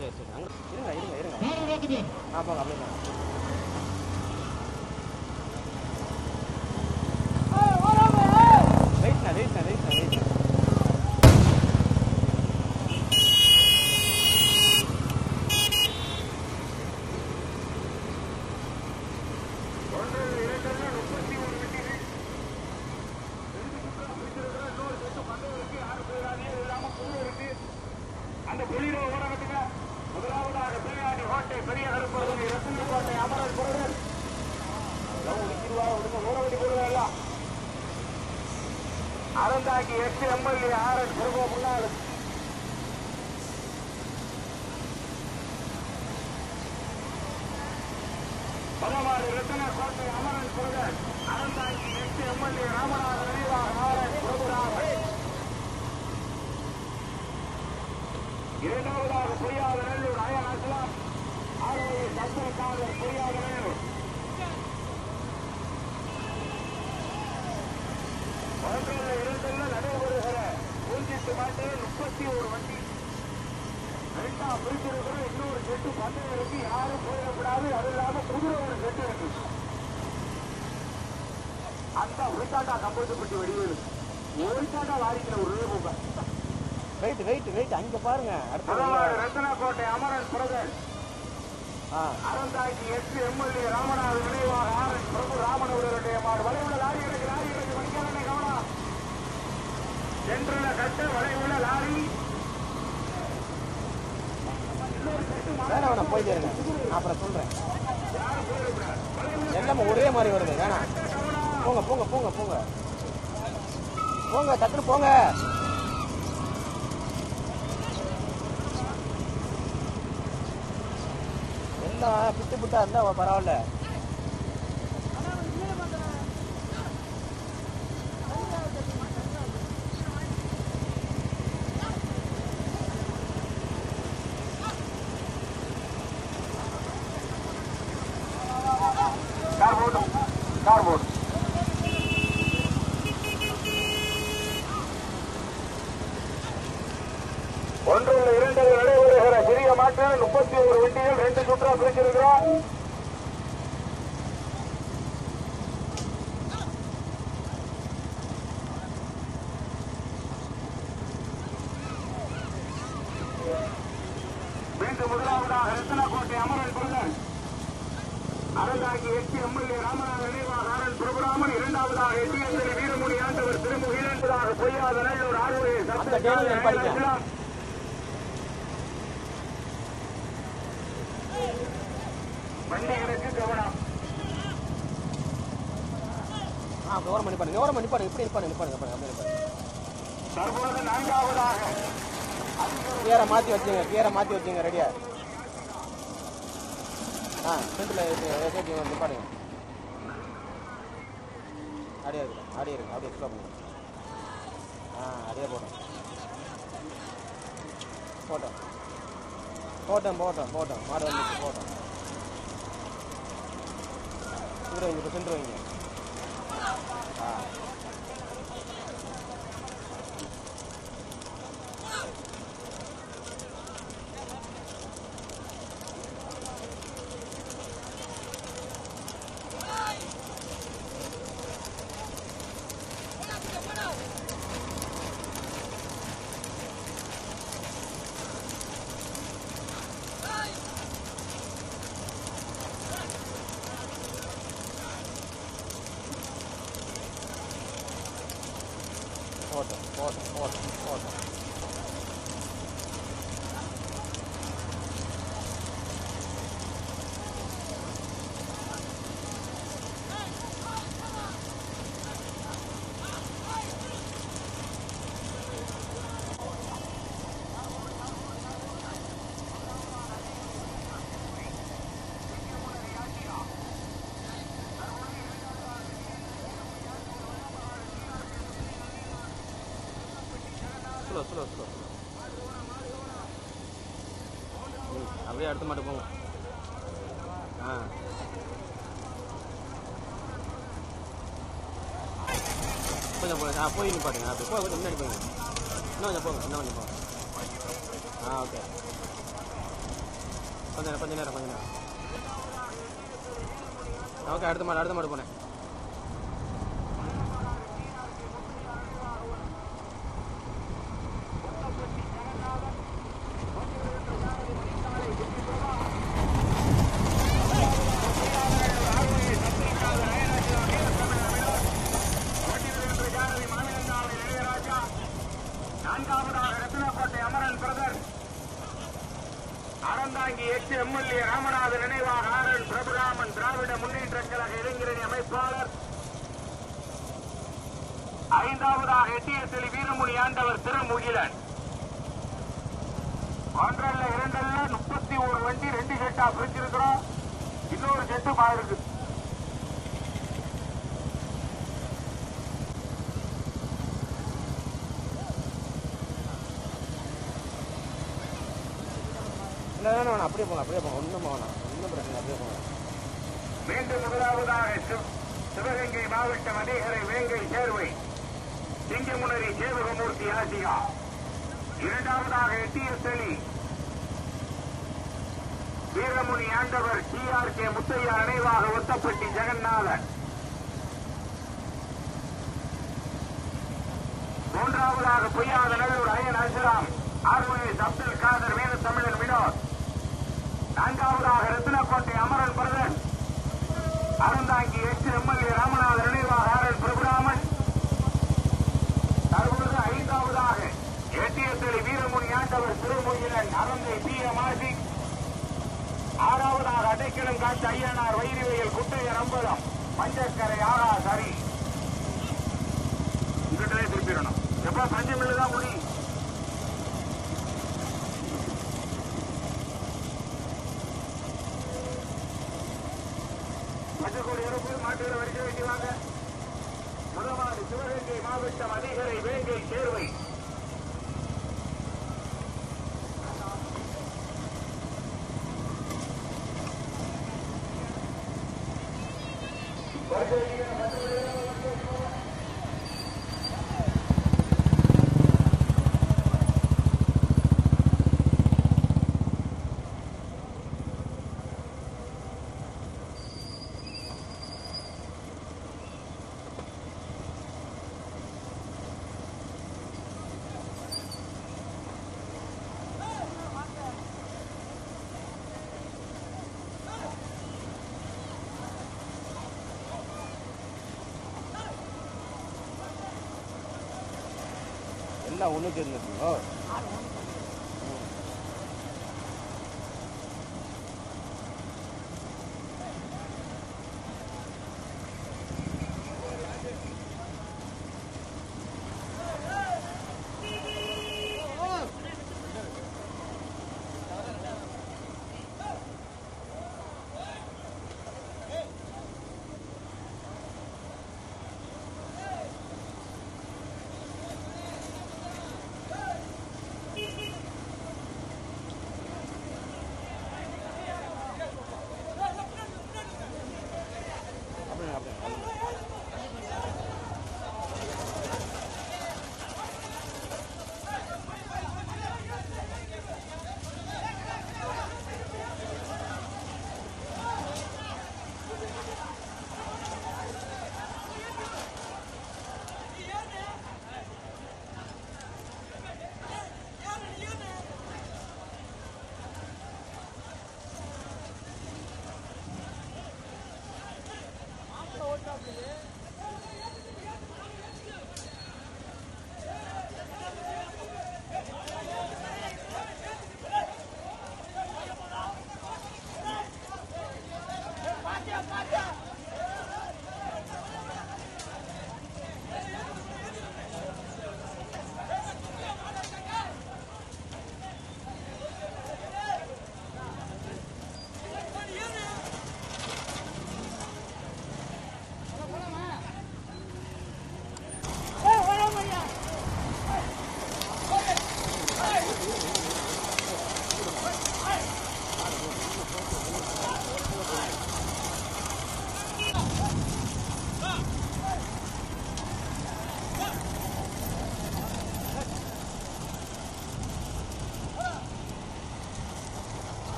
சரி சரி அங்கே இருங்க இருங்க. இருங்க ஆ போங்க அப்படியே போங்க வெயிட்ண்ணா வெயிட்ண்ணா வெயிட்ண்ணா வெயிட்ண்ணா அந்த புலிரோ ஊடகத்துக்கு முதலாவதாக பிரியாணி கோட்டை பெரிய கருப்பருமை ரத்தின கோட்டை அமரர் புரதர் அறந்தாக்கி எட்டு எம்எல்ஏ ஆர் எஸ் பிரபு முன்னாள் பலவாறு ரத்தின கோட்டை அமரன் புரதர் அறந்தாக்கி எட்டு எம்எல்ஏ ராமநாதன் நினைவாக ஆர் எஸ் பிரபுராமன் இரண்டாவதாக பொறியாளர் நல்லூர் அயன் அஸ்லாம். நல்லூர். நடைபெறுகிற பூஞ்சிட்டு மாட்டு முப்பத்தி ஒரு வண்டி. ரெண்டாம் பிரிச்சிருக்கிற இன்னொரு செட்டு பந்தயம் இருக்கு யாரும் போயிடக்கூடாது. அது இல்லாம குதிரை ஒரு செட்டு இருக்கு. அந்த உரிச்சாட்டா கம்பத்துப்பட்டி வடிவேலு. உரிச்சாட்டா வாரிக்கிற ஒரு ரூபா வெயிட் வெயிட் வெயிட் அங்கே பாருங்க. முதலாவது Rathanakottai Amaran brother. Aranthangi S MLA Ramanathan நினைவாக ஆர் எஸ் பிரபு ராமன் அவர்களுடைய மாடு. லாரி லாரி சென்றுள்ள கட்டு வளைவுள்ள லாரி. வேணாம் வேணாம் போயிட்டே இருங்க. அப்புறம் சொல்கிறேன் எல்லாமே ஒரே மாதிரி வருது. வேணாம். போங்க போங்க போங்க போங்க. போங்க டக்குனு போங்க. எல்லாம் பிட்டு பிட்டா இருந்தா பரவாயில்ல கார் போட்டும் கார் போட்டும் ஒன்றுள்ள இரண்டு நடைபெறுகிற சிறிய மாற்று முப்பத்தி ஒரு வண்டிகள் ரெண்டு சுற்றா பிரிச்சிருக்கிறோம் மீண்டும் முதலாவதாக ரத்தனக்கோட்டை அமரன் பிரதன் அறந்தாகி எட்டு எம்எல்ஏ ராமநாத நினைவாக ஆரன் பிரபுராமன். இரண்டாவதாக எட்டியந்தரி வீரமணி ஆண்டவர் திருமுக இரண்டாவதாக பொய்யாத நல்லூர் ஆறுவரை அந்த டேனியல் படிக்க. வண்டி எனக்கு கவனம் ஆ ஓரம் பண்ணி பாருங்க ஓரம் பண்ணி பாருங்க இப்படி நிப்பாருங்க நிப்பாருங்க பாருங்க அப்படியே நிப்பாருங்க கியரை மாற்றி வச்சுங்க கியரை மாற்றி வச்சுங்க ரெடியா ஆ. ஏற்றி நிப்பாடுங்க. அப்படியே இருக்கு அப்படியே இருக்கு அப்படியே ஸ்லோ பண்ணுங்க. ஆ அப்படியே போட்டோம். போட்டோம். போட்டோம் போட்டோம் போட்டோம். மாடு வந்துச்சு போட்டோம். சென்று வைங்க. இப்போ Wow. வைங்க ஆ போட்டோம் போட்டோம் போட்டோம் போட்டோம் ஸ்லோ ஸ்லோ ஸ்லோ அப்படியே அடுத்த மாட்டு போங்க. ஆ. கொஞ்சம் போய் ஆ போய் நிப்பாட்டுங்க அப்படி. போய் கொஞ்சம் முன்னாடி போங்க. இன்னும் கொஞ்சம் போங்க இன்னும் கொஞ்சம் போங்க. ஆ ஓகே. கொஞ்ச நேரம் கொஞ்ச நேரம் கொஞ்சம் நேரம். ஓகே அடுத்த மாடு அடுத்த மாடு போனேன் நான்காவதாக ரத்னக்கோட்டை அமரன் பிரதர் அறந்தாங்கி எட்டு எம்எல்ஏ ராமநாத நினைவாக ஆரன் பிரபுராமன் திராவிட முன்னேற்ற கழக இளைஞரணி அமைப்பாளர். ஐந்தாவதாக எட்டியசலி வீரமணி ஆண்டவர் திருமுகிலன். ஒன்றல்ல இரண்டல்ல முப்பத்தி ஒரு வண்டி ரெண்டு செட்டா பிரிச்சிருக்கிறோம். இன்னொரு செட்டு பாயிருக்கு இல்லை வேணாம் அப்படியே போகலாம் அப்படியே போகலாம். ஒன்றும் போகலாம். ஒன்றும் பிரச்சனை அப்படியே போகலாம். மீண்டும் முதலாவதாக சிவகங்கை மாவட்டம் அதிகரை வேங்கை சேர்வை. சிங்கமுனரி சேவகமூர்த்தி ஆசியா. இரண்டாவதாக எட்டியசலி வீரமுனி ஆண்டவர் டி ஆர் கே முத்தையா நினைவாக ஒத்தப்பட்டி ஜெகநாதன். மூன்றாவதாக பொய்யாத நல்லூர் அயன் அஸ்லாம் ஆர்வனேஸ் அப்துல் காதர் நான்காவதாக ரத்தினக்கோட்டை அமரன் பிரதன் அறந்தாங்கி எட்டு எம்எல்ஏ ராமநாதன் நினைவாக ஆரன் பிரபுராமன். தற்பொழுது ஐந்தாவதாக ஏட்டியத்தளி வீரமுனி ஆண்டவர் திருமுகிலன் அறந்தை பி எம் ஆசிக் ஆறாவதாக அடைக்கலம் காட்சி ஐயனார் வைரவியல் குட்டையர் அம்பலம். மஞ்சக்கரை ஆறா சரி இங்கிட்டே திருப்பிடணும். எப்ப பஞ்சமில்ல தான் முடி. பச்சைக்கோடி இறப்பு மாட்டுகிற வரிசை வேண்டி வாங்க. முதலாவது சிவகங்கை மாவட்டம் அதிகரை வேங்கை தேர்வை சேர்வை எல்லாம் ஒன்று தெரிஞ்சுக்கோ அப்படியே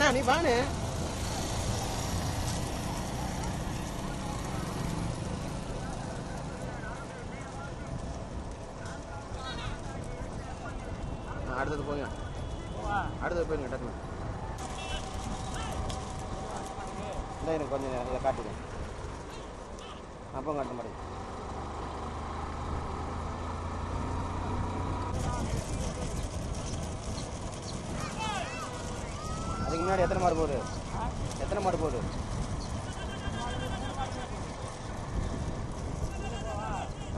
அண்ணா அண்ணா நீ வாணு அதுக்கு முன்னாடி எத்தனை மாடு போகுது? எத்தனை மாடு போகுது?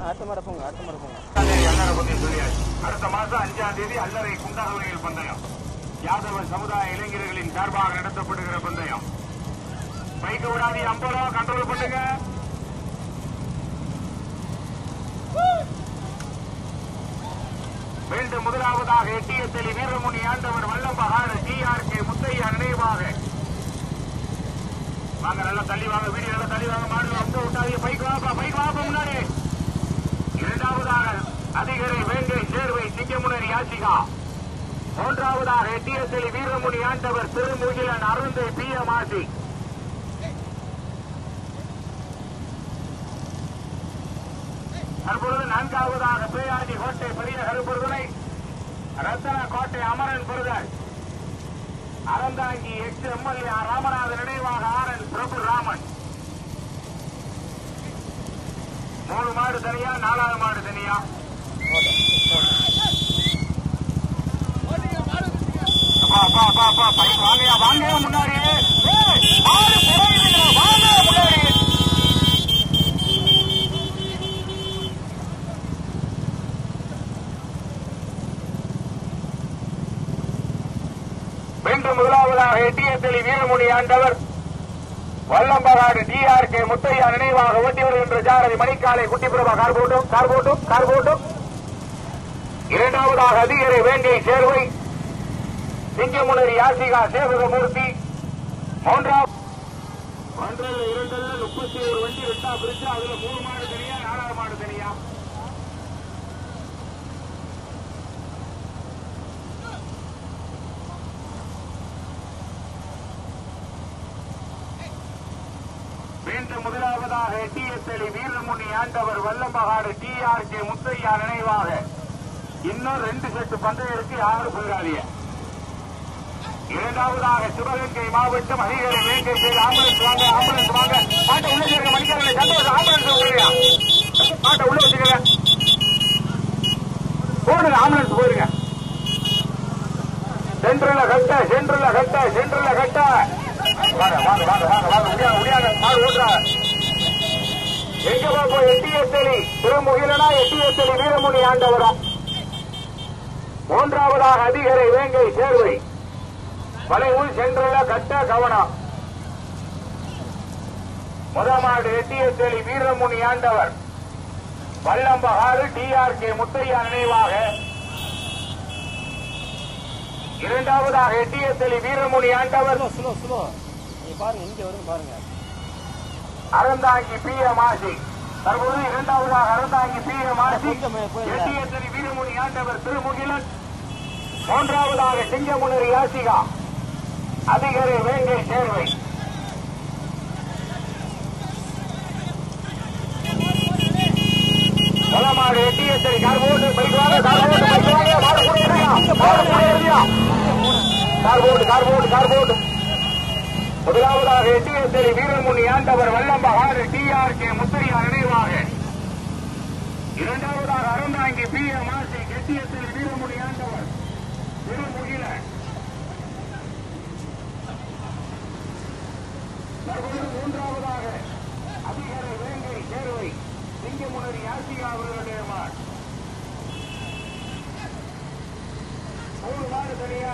அடுத்த மாடு போங்க அடுத்த மாடு போங்க. அடுத்த மாசம் அஞ்சாம் தேதி அல்லறை குண்டகவனிகள் பந்தயம். யாதவ சமுதாய இளைஞர்களின் சார்பாக நடத்தப்படுகிற பந்தயம். பைக்கு விடாதி ஐம்பது ரூபா கண்ட்ரோல் பண்ணுங்க. மீண்டும் முதலாவதாக Ettiyathali Veeramuni Andavar Vallambakara T R K Muthaiya நினைவாக. வாங்க நல்லா தள்ளி வாங்க வீடியோ நல்லா தள்ளி வாங்க மாடு ரொம்ப விட்டாதீங்க பைக் வாப்பா பைக் வாப்பா முன்னாடி. இரண்டாவதாக அதிகரை வேங்கை சேர்வை சிங்கமுனர் யாசிகா. மூன்றாவதாக எட்டியத்தலி வீரமுனி ஆண்டவர் திருமுகிலன் அருந்து பி எம் ஆசி தற்பொழுது நான்காவதாக பேயாண்டி கோட்டை பெரிய கருப்பொருதனை ரத்தன கோட்டை அமரன் பெறுதல் அறந்தாங்கி எக்ஸ் எம்எல்ஏ ராமநாதன் நினைவாக ஆர் என் பிரபு ராமன். மூணு மாடு தனியா நாலாவது மாடு தனியா? அப்பா அப்பா அப்பா அப்பா பைக் வாங்கயா வாங்கயா முன்னாடி ஏய், மாடு புகையுதுங்க, வாங்கயா முன்னாடி மீண்டும் நினைவாக எட்டியத்தலி வீரமுனி ஆண்டவர் வல்லம்பகாடு டிஆர் கே முத்தையா நினைவாக ஓட்டி வருகின்ற ஜாரதி மணிக்காலை குட்டிப்புறமா கார் போட்டும் கார் போட்டும் கார் போட்டும். இரண்டாவதாக அதிகரை வேண்டிய சேர்வை சிங்கமுனரி யாசிகா சேவகமூர்த்தி. மூன்றாம் ஒன்றல்ல இரண்டல்ல முப்பத்தி ஒரு வண்டி ரெண்டா பிரிச்சு அதுல மூணு மாடு தனியா நாலாவது மாடு தனியா மீண்டும் முதலாவதாக டிஎஸ்எலி Veeramuni Andavar Vallambakadu T R K Muthaiya நினைவாக. இன்னும் ரெண்டு செட்டு பந்தயருக்கு யாரும் போயிடாதீங்க இரண்டாவதாக சிவகங்கை மாவட்டம் அதிகாரி வேங்கை செய்து ஆம்புலன்ஸ் வாங்க ஆம்புலன்ஸ் வாங்க. பாட்டை உள்ள சேர்க்க மணிக்காரங்க சந்தோஷம் ஆம்புலன்ஸ் போடுறியா பாட்டை உள்ள வச்சுக்கல போடுங்க ஆம்புலன்ஸ் போயிருங்க சென்ட்ரல கட்ட சென்ட்ரல கட்ட சென்ட்ரல கட்ட. வாங்க வாங்க வாங்க வாங்க வாங்க முடியாது முடியாது. மாடு ஓட்டுறாங்க. எங்க எட்டியத்தலி திருமுகிலனா எட்டியத்தலி வீரமுனி ஆண்டவரா. மூன்றாவதாக அதிகரை வேங்கை சேர்வை. வளைவுள் சென்றுள்ள கட்ட கவனம் முதமாடு எட்டியத்தலி வீரமுனி ஆண்டவர். வல்லம்பகாறு டிஆர் கே முத்தையா நினைவாக. இரண்டாவதாக எட்டியத்தலி வீரமுனி ஆண்டவர். பாருங்க இங்க வருங்க பாருங்க. அறந்தாங்கி பி எம் ஆசி தற்போது இரண்டாவதாக அறந்தாங்கி பி எம் ஆசி எட்டியத்தனி வீரமணி ஆண்டவர் திருமுகிலன். மூன்றாவதாக சிங்கமுனரி யாசிகா. அதிகரை வேங்கை சேர்வை. பலமாக எட்டியத்தலி கார் போட்டு பைக் வாங்க கார் போட்டு பைக் முதலாவதாக எட்டியத்தலி வீரமுனி ஆண்டவர் வல்லம்பகாறு டிஆர் கே முத்தையா நினைவாக இரண்டாவதாக Aranthangi P M R C Ettiyathali Veeramuni Andavar. திருமுகில. மூன்றாவதாக அதிகார வேங்கை தேர்வை சிங்கமுனரி யாசிகா அவர்களுடைய மார் மூணு மாடு தனியா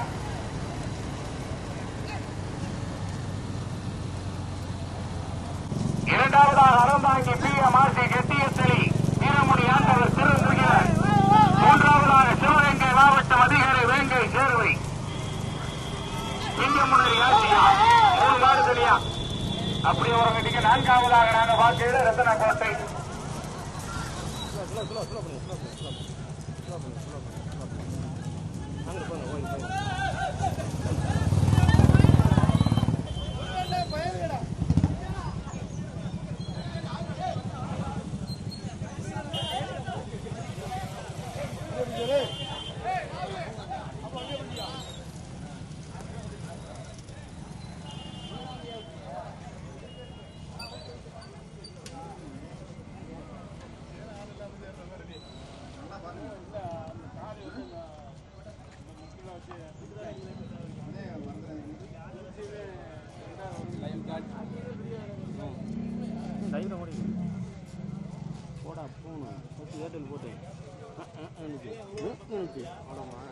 இரண்டாவதாக பி எம் ஆசி கெட்டியத்தலி வீரமுடி ஆண்டவர் திருமுகிலன் மூன்றாவதாக சிவகங்கை மாவட்டம் அதிகாரி வேங்கை சேர்வை சிங்கமுனரி ஆசியா மூணு மாடு தெரியா அப்படி ஒரு கட்டிக்கு நான்காவதாக நாங்க பார்க்கையில Rathanakottai slow slow ya dan bodoh. Ah, ah, ah,